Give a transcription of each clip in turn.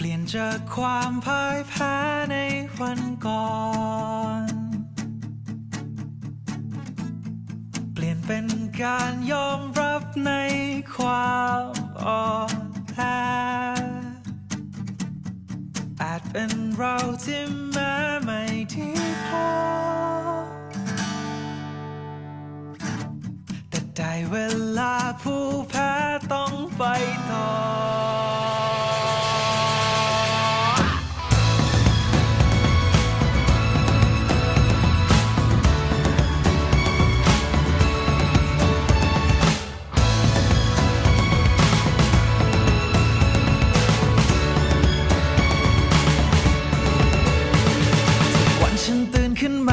เปลี่ยนจากความพ่ายแพ้ในวันก่อน เปลี่ยนเป็นการยอมรับในความอ่อนแออาจเป็นเราที่แม้ไม่ที่พอ แต่ได้เวลาผู้แพ้ต้องไปต่อ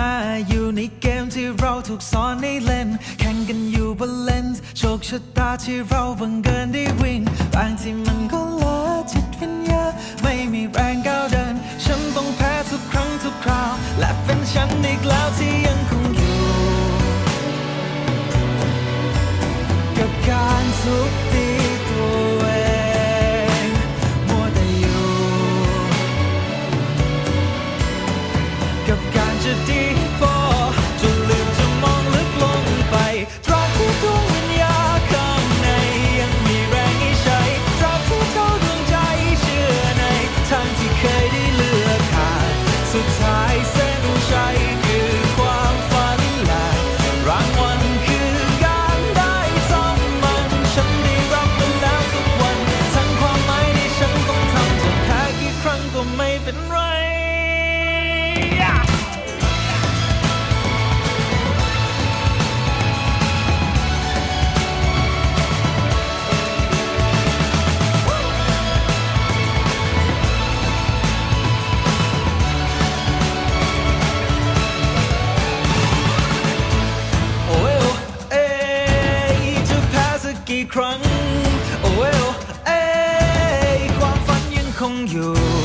าอยู่ในเกมที่เราถูกสอนให้เล่น แข่งกันอยู่บนเลนส์โชคชะตาที่เราบังเกินได้วิ่งบางทีมันก็ล้าจิตวิญญาไม่มีแรงก้าวเดิน ฉันต้องแพ้ทุกครั้งทุกคราว และเป็นฉันอีกแล้วที่ you.